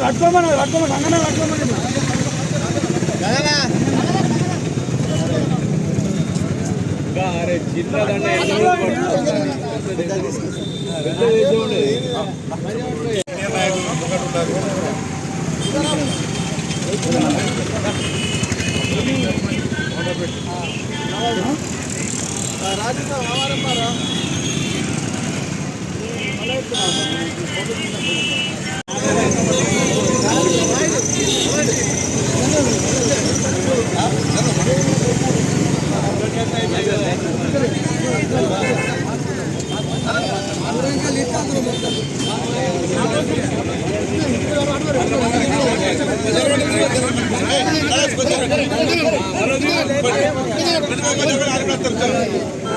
పట్టుకోమని పట్టుకోమని అంగనే పట్టుకోమని అరే చిన్నదండి ఎన్నో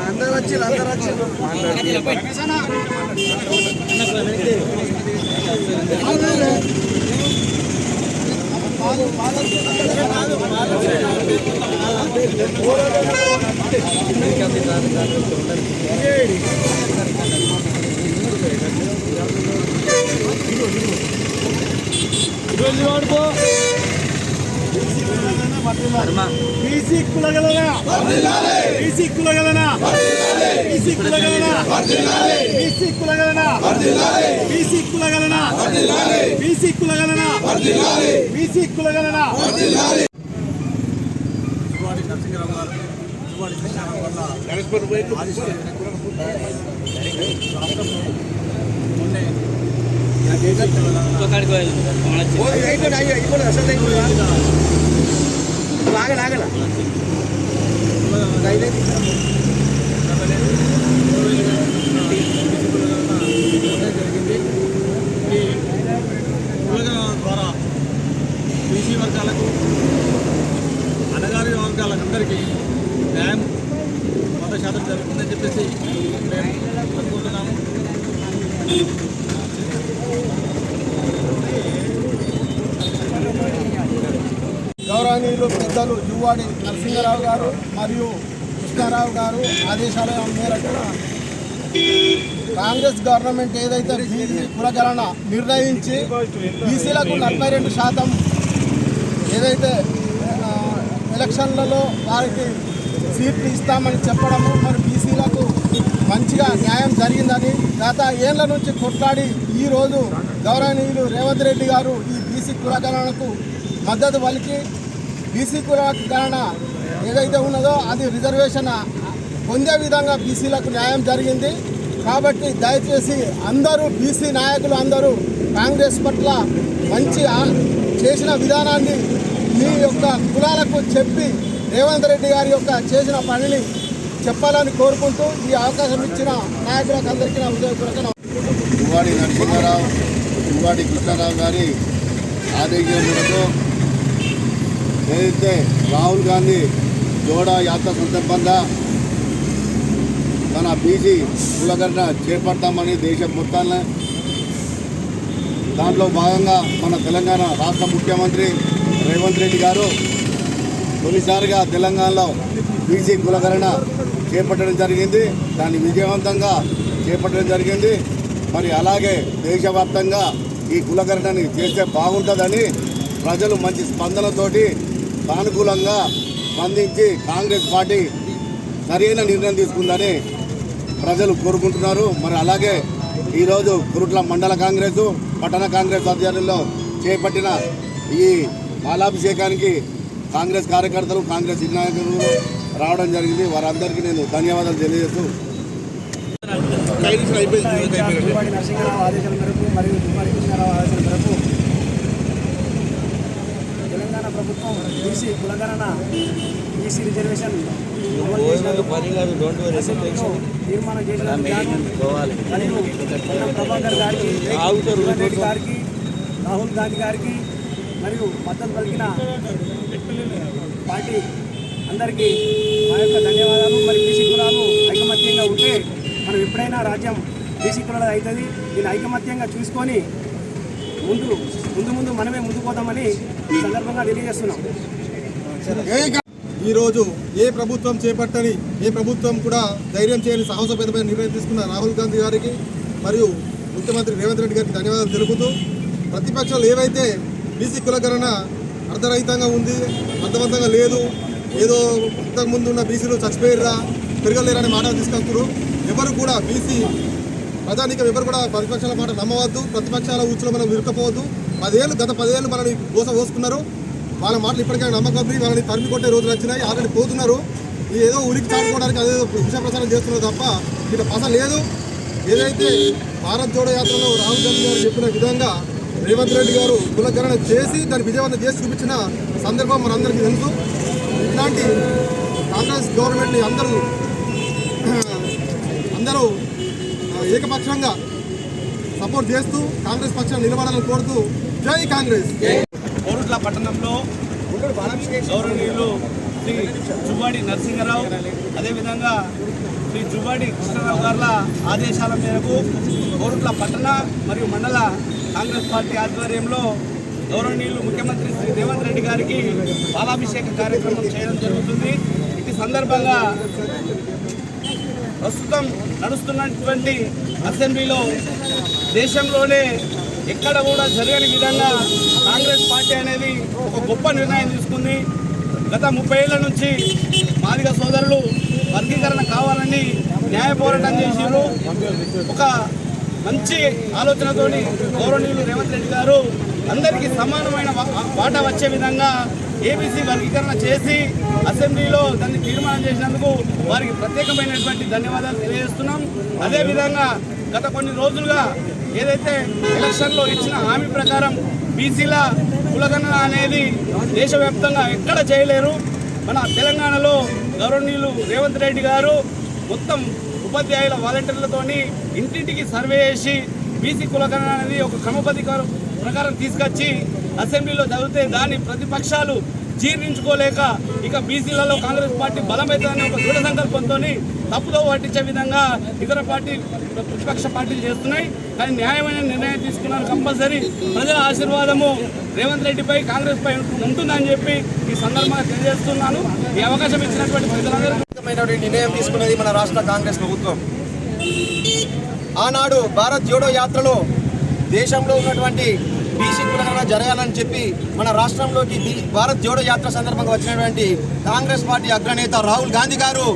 అందరు వచ్చి అందరు వచ్చి బీసీ కులగలనా బీసీ కులగలనా బీసీ కులగలనా బీసీ కులగలనా బీసీ కులగలనా బీసీ కులగలనా బీసీ కులగలనా జువాడి నరసింహరావు గారు జువాడి కృష్ణారావు వల్ల రాష్ట్రంలో ఆగల ఆగల జరిగింది ఈ ద్వారా బీసీ వర్గాలకు అణగారి వర్గాలకు అందరికీ న్యాయం వంద శాతం జరుగుతుందని చెప్పేసి మేము అనుకుంటున్నాము పార్టీలో పెద్దలు జువ్వాడి నరసింహరావు గారు మరియు కృష్ణారావు గారు ఆదేశాల మేరకు కాంగ్రెస్ గవర్నమెంట్ ఏదైతే బీసీ కులగణన నిర్ణయించి బీసీలకు నలభై రెండు శాతం ఏదైతే ఎలక్షన్లలో వారికి సీట్లు ఇస్తామని చెప్పడము మరి బీసీలకు మంచిగా న్యాయం జరిగిందని గత ఏళ్ళ నుంచి కొట్లాడి ఈరోజు గౌరవనీయులు రేవంత్ రెడ్డి గారు ఈ బీసీ కులగణనకు మద్దతు పలికి బీసీ కులగణన ఏదైతే ఉన్నదో అది రిజర్వేషన్ పొందే విధంగా బీసీలకు న్యాయం జరిగింది కాబట్టి దయచేసి అందరూ బీసీ నాయకులు అందరూ కాంగ్రెస్ పట్ల మంచి చేసిన విధానాన్ని మీ యొక్క కులాలకు చెప్పి రేవంత్ రెడ్డి గారి యొక్క చేసిన పనిని చెప్పాలని కోరుకుంటూ ఈ అవకాశం ఇచ్చిన నాయకులకు అందరికీ నా హృదయపూర్వక నమస్కారం. నరసింహారావు దువ్వాడి కృష్ణారావు గారి ఆదేశం మేరకు ఏదైతే రాహుల్ గాంధీ జోడా యాత్ర సందర్భంగా మన బీసీ కులగరణ చేపడతామని దేశం మొత్తాన్ని దాంట్లో భాగంగా మన తెలంగాణ రాష్ట్ర ముఖ్యమంత్రి రేవంత్ రెడ్డి గారు తొలిసారిగా తెలంగాణలో బీసీ కులగరణ చేపట్టడం జరిగింది. దాన్ని విజయవంతంగా చేపట్టడం జరిగింది. మరి అలాగే దేశవ్యాప్తంగా ఈ కులగరణని చేస్తే బాగుంటుందని ప్రజలు మంచి స్పందనతోటి సానుకూలంగా స్పందించి కాంగ్రెస్ పార్టీ సరైన నిర్ణయం తీసుకుందని ప్రజలు కోరుకుంటున్నారు. మరి అలాగే ఈరోజు కురుట్ల మండల కాంగ్రెస్ పట్టణ కాంగ్రెస్ ఆధ్వర్యంలో చేపట్టిన ఈ పాలాభిషేకానికి కాంగ్రెస్ కార్యకర్తలు కాంగ్రెస్ నాయకులు రావడం జరిగింది. వారందరికీ నేను ధన్యవాదాలు తెలియజేస్తూ దువ్వాడి నరసింహారావు ఆదేశాల మేరకు మరియు దువ్వాడి కృష్ణారావు ఆదేశాల మేరకు తెలంగాణ ప్రభుత్వం బీసీ కులగణన బీసీ రిజర్వేషన్ తీర్మానం చేసిన మరియు ప్రభాకర్ గారికి రెడ్డి గారికి రాహుల్ గాంధీ గారికి మరియు మద్దతు పలికిన పార్టీ అందరికీ మా యొక్క ధన్యవాదాలు. మరి బీసీ కులాలు ఐకమత్యంగా ఉంటే మనం ఎప్పుడైనా రాజ్యం బీసీ కులాలు అవుతుంది. దీన్ని ఐకమత్యంగా చూసుకొని ముందు ముందు ముందు మనమే ముందు పోతామని ఈ సందర్భంగా తెలియజేస్తున్నాం. ఈరోజు ఏ ప్రభుత్వం చేపట్టని ఏ ప్రభుత్వం కూడా ధైర్యం చేయని సాహసపేదమైన నిర్ణయం తీసుకున్న రాహుల్ గాంధీ గారికి మరియు ముఖ్యమంత్రి రేవంత్ రెడ్డి గారికి ధన్యవాదాలు తెలుపుతూ ప్రతిపక్షాలు ఏవైతే బీసీ కులకరణ అర్ధరహితంగా ఉంది అర్థవంతంగా లేదు ఏదో ఇంతకుముందు ఉన్న బీసీలు చచ్చిపోయిర్రా పెరగలేరనే మాట తీసుకొస్తున్నారు ఎవరు కూడా బీసీ ప్రజానికం ఎవరు కూడా ప్రతిపక్షాల మాట నమ్మవద్దు ప్రతిపక్షాల ఊచులో మనం ఇరుకపోవద్దు పదేళ్ళు గత పదేళ్ళు మనల్ని గోస పోసుకున్నారు వాళ్ళ మాటలు ఇప్పటికైనా నమ్మకం వాళ్ళని తరిమి కొట్టే రోజులు వచ్చినాయి ఆల్రెడీ పోతున్నారు. ఏదో ఉరికి చాటుకోవడానికి అదేదో విష ప్రచారం చేస్తున్నారు తప్ప ఇక పస లేదు. ఏదైతే భారత్ జోడో యాత్రలో రాహుల్ గాంధీ గారు చెప్పిన విధంగా రేవంత్ రెడ్డి గారు కులకరణ చేసి దాన్ని విజయవంతం చేసి చూపించిన సందర్భం మనందరికీ తెలుసు. ఇట్లాంటి కాంగ్రెస్ గవర్నమెంట్ని అందరూ అందరూ ఏకపక్షంగా సపోర్ట్ చేస్తూ కాంగ్రెస్ పక్షాన్ని నిలబడాలని కోరుతూ జై కాంగ్రెస్. కోరుట్ల పట్టణంలో గౌరవనీయులు శ్రీ జువ్వాడి నరసింహరావు అదేవిధంగా శ్రీ జువ్వాడి కృష్ణారావు గారుల ఆదేశాల మేరకు కోరుట్ల పట్టణ మరియు మండల కాంగ్రెస్ పార్టీ ఆధ్వర్యంలో గౌరవనీయులు ముఖ్యమంత్రి శ్రీ రేవంత్ రెడ్డి గారికి పాలాభిషేక కార్యక్రమం చేయడం జరుగుతుంది. ఇది సందర్భంగా ప్రస్తుతం నడుస్తున్నటువంటి అసెంబ్లీలో దేశంలోనే ఎక్కడ కూడా జరగని విధంగా కాంగ్రెస్ పార్టీ అనేది ఒక గొప్ప నిర్ణయం తీసుకుంది. గత ముప్పై ఏళ్ళ నుంచి మాదిగ సోదరులు వర్గీకరణ కావాలని న్యాయ పోరాటం చేసారు ఒక మంచి ఆలోచనతోని గౌరవనీయులు రేవంత్ రెడ్డి గారు అందరికీ సమానమైన వాటా వచ్చే విధంగా ఏబీసీ వర్గీకరణ చేసి అసెంబ్లీలో దాన్ని తీర్మానం చేసినందుకు వారికి ప్రత్యేకమైనటువంటి ధన్యవాదాలు తెలియజేస్తున్నాం. అదేవిధంగా గత కొన్ని రోజులుగా ఏదైతే ఎలక్షన్లో ఇచ్చిన హామీ ప్రకారం బీసీల కులగణన అనేది దేశవ్యాప్తంగా ఎక్కడ చేయలేరు. మన తెలంగాణలో గౌరవనీయులు రేవంత్ రెడ్డి గారు మొత్తం ఉపాధ్యాయుల వాలంటీర్లతోని ఇంటింటికి సర్వే చేసి బీసీ కులగణన అనేది ఒక క్రమపధికారం ప్రకారం తీసుకొచ్చి అసెంబ్లీలో చదివితే దాన్ని ప్రతిపక్షాలు జీర్ణించుకోలేక ఇక బీసీలలో కాంగ్రెస్ పార్టీ బలమవుతుందని ఒక దృఢ సంకల్పంతో తప్పుదో పట్టించే విధంగా ఇతర పార్టీ ప్రతిపక్ష పార్టీలు చేస్తున్నాయి. కానీ న్యాయమైన నిర్ణయం తీసుకున్నారు కంపల్సరీ. ప్రజల ఆశీర్వాదము రేవంత్ రెడ్డిపై కాంగ్రెస్ పై ఉంటుందని చెప్పి ఈ సందర్భంగా తెలియజేస్తున్నాను. ఈ అవకాశం ఇచ్చినటువంటి ప్రజలందరూ నిర్ణయం తీసుకున్నది మన రాష్ట్ర కాంగ్రెస్ ప్రభుత్వం. ఆనాడు భారత్ జోడో యాత్రలో దేశంలో ఉన్నటువంటి బీసీ కులగణన జరగాలని చెప్పి మన రాష్ట్రంలోకి భారత్ జోడో యాత్ర సందర్భంగా వచ్చినటువంటి కాంగ్రెస్ పార్టీ అగ్రనేత రాహుల్ గాంధీ గారు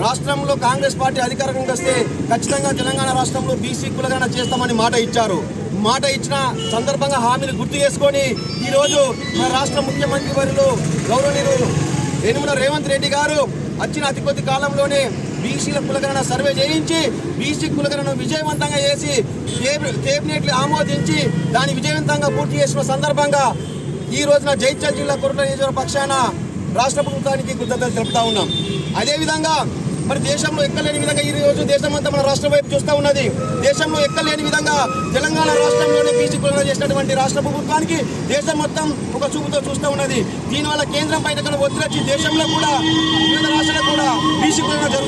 రాష్ట్రంలో కాంగ్రెస్ పార్టీ అధికారంలోకి వస్తే ఖచ్చితంగా తెలంగాణ రాష్ట్రంలో బీసీ కులగణన చేస్తామని మాట ఇచ్చారు. మాట ఇచ్చిన సందర్భంగా హామీని గుర్తు చేసుకొని ఈరోజు మన రాష్ట్ర ముఖ్యమంత్రి వర్యులు గౌరవనీయులు యనుమల రేవంత్ రెడ్డి గారు వచ్చిన అతి కొద్ది కాలంలోనే బీసీల కులగణన సర్వే చేయించి బీసీ కులగణను విజయవంతంగా చేసి కేబినెట్లు ఆమోదించి దాన్ని విజయవంతంగా పూర్తి చేసిన సందర్భంగా ఈ రోజున జైత్యాల జిల్లా కుర్ర నియోజకవర్గ పక్షాన రాష్ట్ర ప్రభుత్వానికి కృతజ్ఞతలు తెలుపుతా ఉన్నాం. అదేవిధంగా మరి దేశంలో ఎక్కలేని విధంగా ఈ రోజు దేశం అంతా మన రాష్ట్రం వైపు చూస్తూ ఉన్నది. దేశంలో ఎక్కలేని విధంగా తెలంగాణ రాష్ట్రంలోనే బీసీ కులగణ చేసినటువంటి రాష్ట్ర ప్రభుత్వానికి దేశం మొత్తం ఒక చూపుతో చూస్తూ ఉన్నది. దీనివల్ల కేంద్రం పైన కన్నా ఒత్తిడి వచ్చి దేశంలో కూడా వివిధ రాష్ట్రాలకు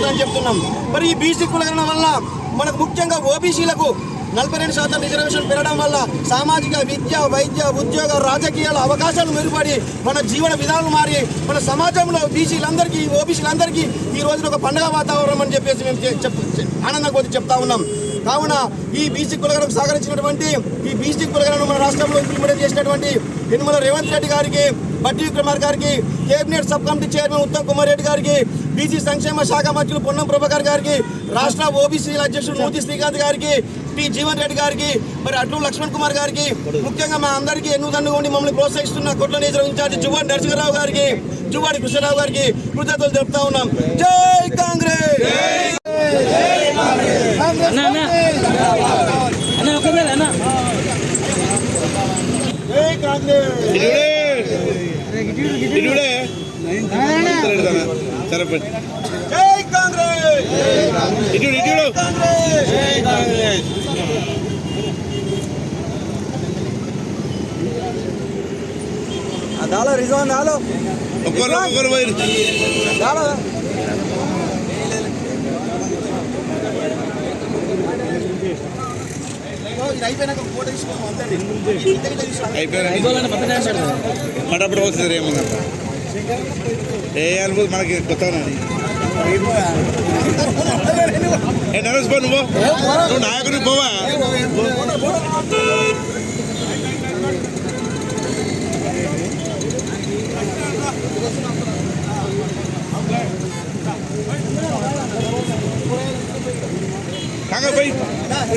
కులగణ చెప్తున్నాం. మరి ఈ బీసీ కులగణ వల్ల మనకు ముఖ్యంగా ఓబీసీలకు నలభై రెండు శాతం రిజర్వేషన్ పెరగడం వల్ల సామాజిక విద్య వైద్య ఉద్యోగ రాజకీయాల అవకాశాలు మెరుగుపడి మన జీవన విధానం మారి మన సమాజంలో బీసీలందరికీ ఓబీసీలందరికీ ఈ రోజున ఒక పండగ వాతావరణం అని చెప్పేసి మేము చె- చెప్ ఆనందంగా చెప్తా ఉన్నాం. కావున ఈ బీసీ కులగరం సహకరించినటువంటి ఈ బీసీ కులగణను మన రాష్ట్రంలో ఇంప్లిమెంట్ చేసినటువంటి యనుమల రేవంత్ రెడ్డి గారికి బట్టి విక్రమార్ గారికి cabinet sub committee chairman Uttam Kumar Reddy గారికి బీసీ సంక్షేమ శాఖ మంత్రులు పొన్నం ప్రభాకర్ గారికి రాష్ట్ర ఓబీసీ అధ్యక్షుడు మోదీ శ్రీకాంత్ గారికి టి జీవన్ రెడ్డి గారికి మరి అటు లక్ష్మణ్ కుమార్ గారికి ముఖ్యంగా మా అందరికీ ఎన్నుదన్నుగా ఉండి మమ్మల్ని ప్రోత్సహిస్తున్న కొట్ల నియోజకవర్గం ఇన్ఛార్జి జువాడి నరసింహరావు గారికి జువాడి కృష్ణరావు గారికి కృతజ్ఞతలు తెలుపుతా ఉన్నాం. జై కాంగ్రెస్! జై కాంగ్రెస్ సరిపడి జై కాంగ్రెస్ ఇటు ఇటు దాలో ఒక్కరు ఒక్కరు పోయి. ఇది అయిపోయినాక ఫోటో తీసుకుని పంపండి మటప్పుడు వస్తుంది ఏమన్నా ఏ అనుభూతి మనకి కొత్తది నువ్వు నాయకుడికి పోవా? Thank you.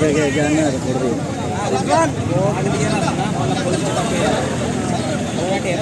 Jaya Jaya Jaya